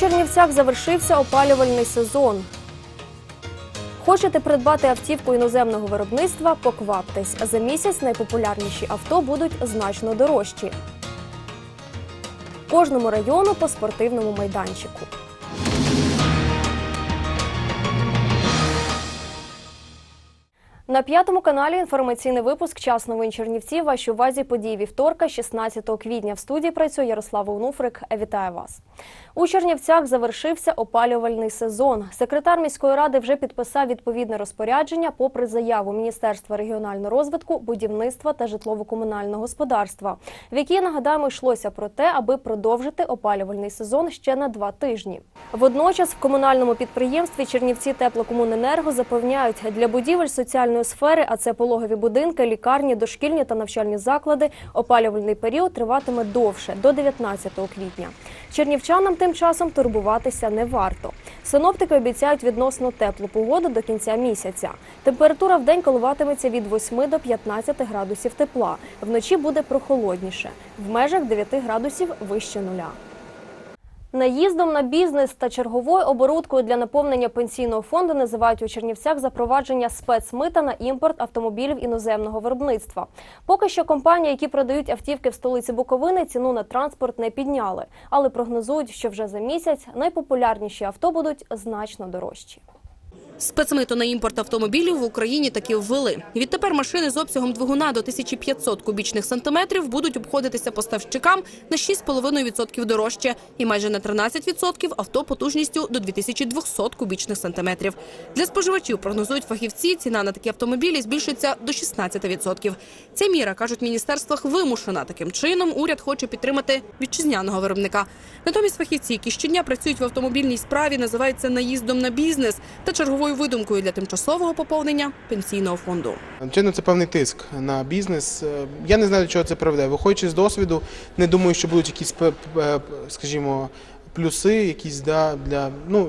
Чернівцях завершився опалювальний сезон. Хочете придбати автівку іноземного виробництва? Покваптесь. За місяць найпопулярніші авто будуть значно дорожчі. Кожному району по спортивному майданчику. На п'ятому каналі інформаційний випуск Час новин Чернівці. Вашій увазі події вівторка, 16 квітня. В студії працює Ярослава Унуфрик. Вітаю вас. У Чернівцях завершився опалювальний сезон. Секретар міської ради вже підписав відповідне розпорядження попри заяву Міністерства регіонального розвитку, будівництва та житлово-комунального господарства, в якій нагадаємо йшлося про те, аби продовжити опалювальний сезон ще на два тижні. Водночас в комунальному підприємстві Чернівці теплокомуненерго запевняють, для будівель соціальної сфери, а це пологові будинки, лікарні, дошкільні та навчальні заклади, опалювальний період триватиме довше до 19 квітня. Чернівчанам тим часом турбуватися не варто. Синоптики обіцяють відносно теплу погоду до кінця місяця. Температура в день коливатиметься від 8 до 15 градусів тепла. Вночі буде прохолодніше, в межах 9 градусів вище нуля. Наїздом на бізнес та черговою оборудкою для наповнення пенсійного фонду називають у Чернівцях запровадження спецмита на імпорт автомобілів іноземного виробництва. Поки що компанії, які продають автівки в столиці Буковини, ціну на транспорт не підняли, але прогнозують, що вже за місяць найпопулярніші авто будуть значно дорожчі. Спецмито на імпорт автомобілів в Україні таки ввели. Відтепер машини з обсягом двигуна до 1500 кубічних сантиметрів будуть обходитися поставщикам на 6,5% дорожче і майже на 13% авто потужністю до 2200 кубічних сантиметрів. Для споживачів прогнозують фахівці, ціна на такі автомобілі збільшиться до 16%. Ця міра, кажуть в міністерствах, вимушена. Таким чином уряд хоче підтримати вітчизняного виробника. Натомість фахівці, які щодня працюють в автомобільній справі, називають це наїздом на бізнес та черговою видумкою для тимчасового поповнення пенсійного фонду. Звичайно, це певний тиск на бізнес. Е, Я не знаю, до чого це приведе. Виходячи з досвіду, не думаю, що будуть якісь, скажімо, плюси, якісь да, для. Ну,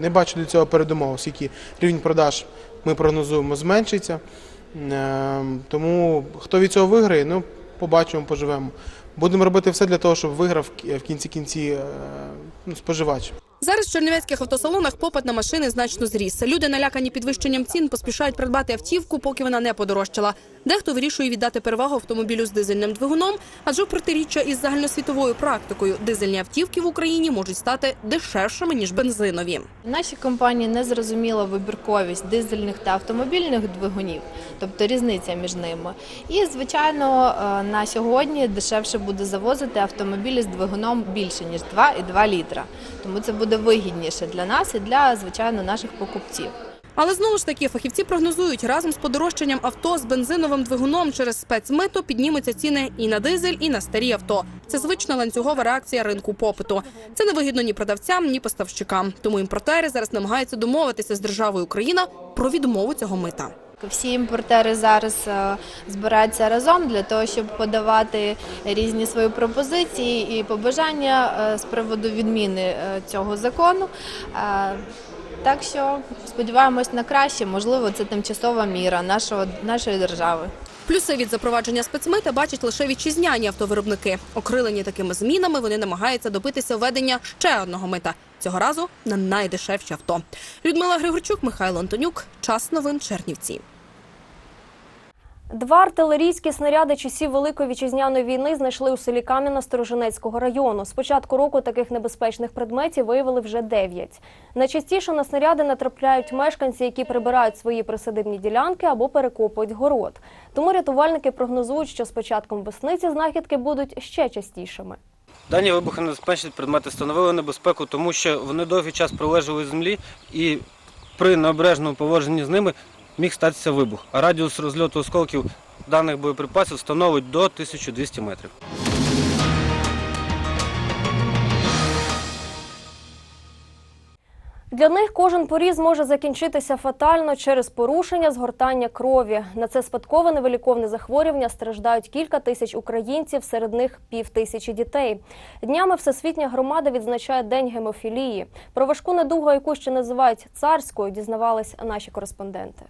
не бачу для цього передумов, оскільки рівень продаж ми прогнозуємо зменшиться. Е, Тому хто від цього виграє, ну, побачимо, поживемо. Будемо робити все для того, щоб виграв в кінці кінці е, ну, споживач. Зараз в чернівецьких автосалонах попит на машини значно зріс. Люди, налякані підвищенням цін, поспішають придбати автівку, поки вона не подорожчала. Дехто вирішує віддати перевагу автомобілю з дизельним двигуном, адже в протиріччя із загальносвітовою практикою дизельні автівки в Україні можуть стати дешевшими ніж бензинові. Нашій компанії не зрозуміла вибірковість дизельних та автомобільних двигунів, тобто різниця між ними. І, звичайно, е, на сьогодні дешевше буде завозити автомобілі з двигуном більше ніж 2,2 літра. Тому це буде вигідніше для нас і для звичайно наших покупців. Але знову ж таки фахівці прогнозують, разом з подорожчанням авто з бензиновим двигуном через спецмито піднімуться ціни і на дизель, і на старі авто. Це звична ланцюгова реакція ринку попиту. Це не вигідно ні продавцям, ні поставщикам. Тому імпортери зараз намагаються домовитися з державою Україна про відмову цього мита. Всі імпортери зараз е, збираються разом для того, щоб подавати різні свої пропозиції і побажання е, з приводу відміни е, цього закону. Так що сподіваємось на краще, можливо, це тимчасова міра нашого, нашої держави. Плюси від запровадження спецмита бачать лише вітчизняні автовиробники. Окрилені такими змінами вони намагаються добитися введення ще одного мита. Цього разу на найдешевші авто. Людмила Григорчук, Михайло Антонюк. Час новин Чернівці. Два артилерійські снаряди часів Великої вітчизняної війни знайшли у селі Кам'яна Сторожинецького району. З початку року таких небезпечних предметів виявили вже дев'ять. Найчастіше на снаряди натрапляють мешканці, які прибирають свої присадибні ділянки або перекопують город. Тому рятувальники прогнозують, що з початком весни ці знахідки будуть ще частішими. Дані вибухонебезпечні предмети становили небезпеку, тому що вони довгий час пролежали землі і при необережному поводженні з ними міг статися вибух. А радіус розльоту осколків даних боєприпасів становить до 1200 метрів. Для них кожен поріз може закінчитися фатально через порушення згортання крові. На це спадкове невиліковне захворювання страждають кілька тисяч українців, серед них пів тисячі дітей. Днями Всесвітня громада відзначає День гемофілії. Про важку недугу, яку ще називають царською, дізнавались наші кореспонденти.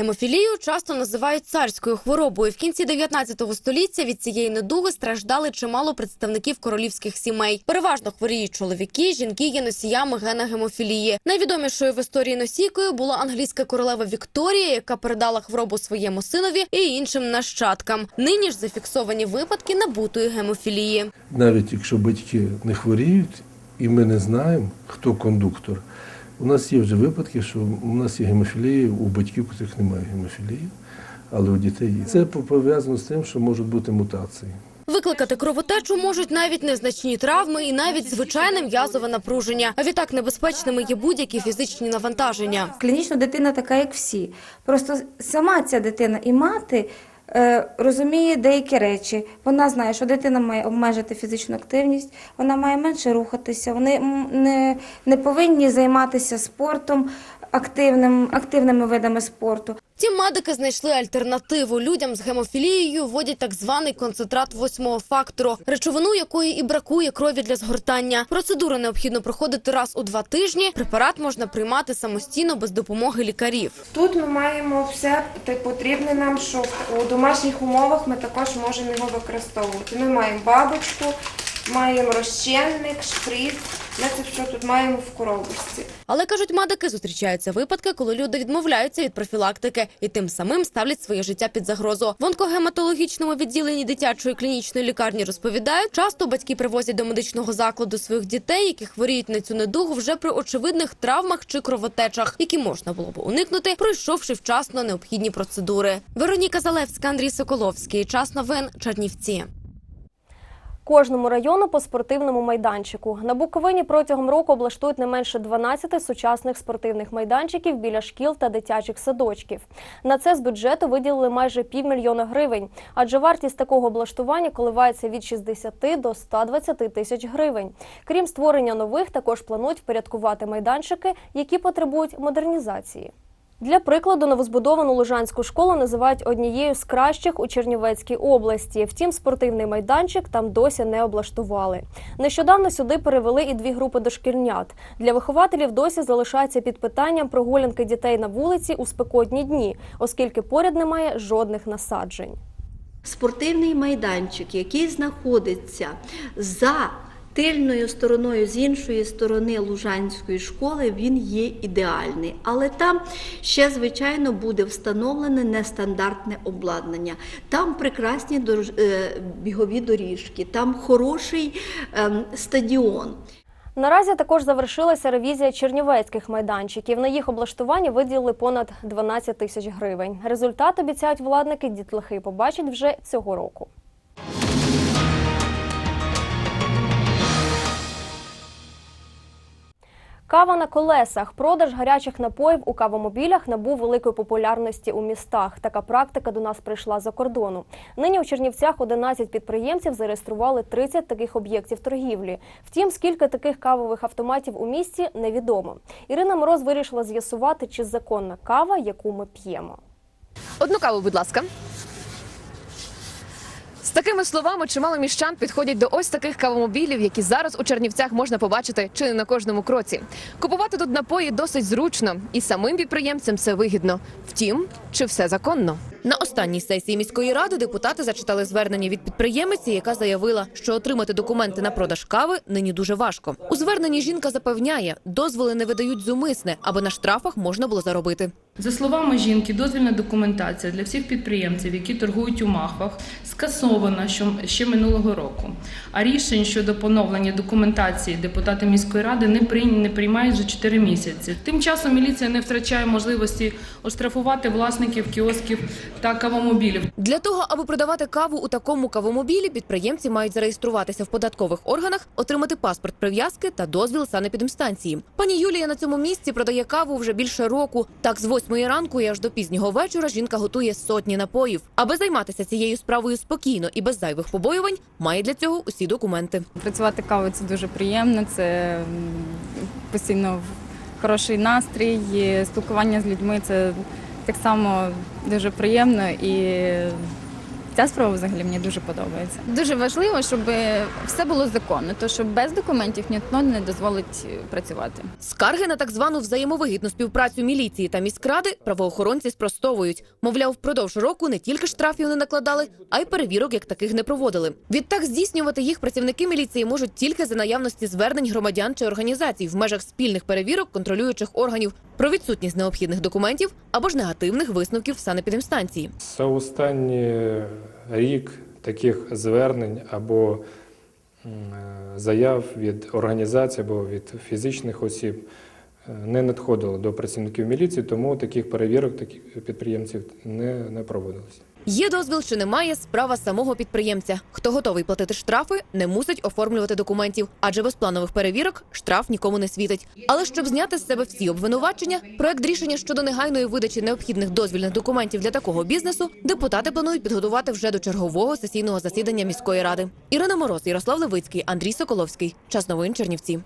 Гемофілію часто називають царською хворобою. В кінці 19 століття від цієї недуги страждали чимало представників королівських сімей. Переважно хворіють чоловіки, жінки є носіями гена гемофілії. Найвідомішою в історії носійкою була англійська королева Вікторія, яка передала хворобу своєму синові і іншим нащадкам. Нині ж зафіксовані випадки набутої гемофілії. навіть якщо батьки не хворіють, і ми не знаємо, хто кондуктор, у нас є вже випадки, що у нас є гемофілія у батьків, у яких немає гемофілії, але у дітей є. Це пов'язано з тим, що можуть бути мутації. Викликати кровотечу можуть навіть незначні травми і навіть звичайне м'язове напруження. А відтак небезпечними є будь-які фізичні навантаження. Клінічно дитина така, як всі. Просто сама ця дитина і мати розуміє деякі речі. Вона знає, що дитина має обмежити фізичну активність, вона має менше рухатися. Вони не, не повинні займатися спортом, активним, активними видами спорту. Втім, медики знайшли альтернативу. Людям з гемофілією вводять так званий концентрат восьмого фактору, речовину якої і бракує крові для згортання. Процедуру необхідно проходити раз у два тижні. Препарат можна приймати самостійно без допомоги лікарів. Тут ми маємо все те потрібне нам, що у домашніх умовах ми також можемо його використовувати. Ми маємо бабочку, маємо розчинник, шприц. Ми це все тут маємо в коробочці. Але кажуть, медики зустрічаються випадки, коли люди відмовляються від профілактики і тим самим ставлять своє життя під загрозу. В онкогематологічному відділенні дитячої клінічної лікарні розповідають, часто батьки привозять до медичного закладу своїх дітей, які хворіють на цю недугу вже при очевидних травмах чи кровотечах, які можна було б уникнути, пройшовши вчасно необхідні процедури. Вероніка Залевська, Андрій Соколовський. Час новин Чернівці. Кожному району по спортивному майданчику. На Буковині протягом року облаштують не менше 12 сучасних спортивних майданчиків біля шкіл та дитячих садочків. На це з бюджету виділили майже півмільйона гривень, адже вартість такого облаштування коливається від 60 до 120 тисяч гривень. Крім створення нових, також планують впорядкувати майданчики, які потребують модернізації. Для прикладу, новозбудовану Лужанську школу називають однією з кращих у Чернівецькій області. Втім, спортивний майданчик там досі не облаштували. Нещодавно сюди перевели і дві групи дошкільнят. Для вихователів досі залишається під питанням прогулянки дітей на вулиці у спекотні дні, оскільки поряд немає жодних насаджень. Спортивний майданчик, який знаходиться за тильною стороною, з іншої сторони Лужанської школи, він є ідеальний. Але там ще, звичайно, буде встановлене нестандартне обладнання. Там прекрасні е, бігові доріжки, там хороший ем, стадіон. Наразі також завершилася ревізія чернівецьких майданчиків. На їх облаштування виділили понад 12 тисяч гривень. Результат обіцяють владники дітлахи побачать вже цього року. Кава на колесах. Продаж гарячих напоїв у кавомобілях набув великої популярності у містах. Така практика до нас прийшла за кордону. Нині у Чернівцях 11 підприємців зареєстрували 30 таких об'єктів торгівлі. Втім, скільки таких кавових автоматів у місті невідомо. Ірина Мороз вирішила з'ясувати, чи законна кава, яку ми п'ємо. Одну каву, будь ласка. З такими словами чимало міщан підходять до ось таких кавомобілів, які зараз у Чернівцях можна побачити чи не на кожному кроці. Купувати тут напої досить зручно, і самим підприємцям це вигідно. Втім, чи все законно? На останній сесії міської ради депутати зачитали звернення від підприємиці, яка заявила, що отримати документи на продаж кави нині дуже важко. У зверненні жінка запевняє, дозволи не видають зумисне, аби на штрафах можна було заробити. За словами жінки, дозвільна документація для всіх підприємців, які торгують у махвах, скасована ще минулого року. А рішень щодо поновлення документації депутати міської ради не приймають вже 4 місяці. Тим часом міліція не втрачає можливості оштрафувати власників кіосків та кавомобілів. Для того, аби продавати каву у такому кавомобілі, підприємці мають зареєструватися в податкових органах, отримати паспорт прив'язки та дозвіл санепідемстанції. Пані Юлія на цьому місці продає каву вже більше року. Так, з восьмої ранку і аж до пізнього вечора жінка готує сотні напоїв. Аби займатися цією справою спокійно і без зайвих побоювань, має для цього усі документи. Працювати кавою це дуже приємно, це постійно хороший настрій, спілкування з людьми це так само дуже приємно і ця справа взагалі мені дуже подобається. Дуже важливо, щоб все було законно, то що без документів ніхто не дозволить працювати. Скарги на так звану взаємовигідну співпрацю міліції та міськради правоохоронці спростовують. Мовляв, впродовж року не тільки штрафів не накладали, а й перевірок як таких не проводили. Відтак здійснювати їх працівники міліції можуть тільки за наявності звернень громадян чи організацій в межах спільних перевірок контролюючих органів про відсутність необхідних документів або ж негативних висновків санепідемстанції. За останній рік таких звернень або е, заяв від організацій або від фізичних осіб е, не надходило до працівників міліції, тому таких перевірок таких підприємців не, не проводилося. Є дозвіл чи немає справа самого підприємця. Хто готовий платити штрафи, не мусить оформлювати документів, адже без планових перевірок штраф нікому не світить. Але щоб зняти з себе всі обвинувачення, проект рішення щодо негайної видачі необхідних дозвільних документів для такого бізнесу депутати планують підготувати вже до чергового сесійного засідання міської ради. Ірина Мороз, Ярослав Левицький, Андрій Соколовський. Час новин Чернівці.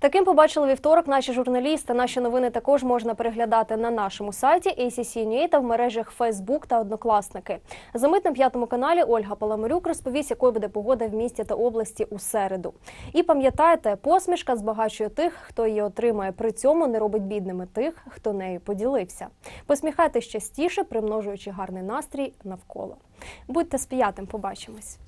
Таким побачили вівторок наші журналісти. Наші новини також можна переглядати на нашому сайті ACC.NUA та в мережах Facebook та Однокласники. За мить на п'ятому каналі Ольга Паламарюк розповість, якою буде погода в місті та області у середу. І пам'ятайте, посмішка збагачує тих, хто її отримає. При цьому не робить бідними тих, хто нею поділився. Посміхайтесь частіше, примножуючи гарний настрій навколо. Будьте з п'ятим, побачимось.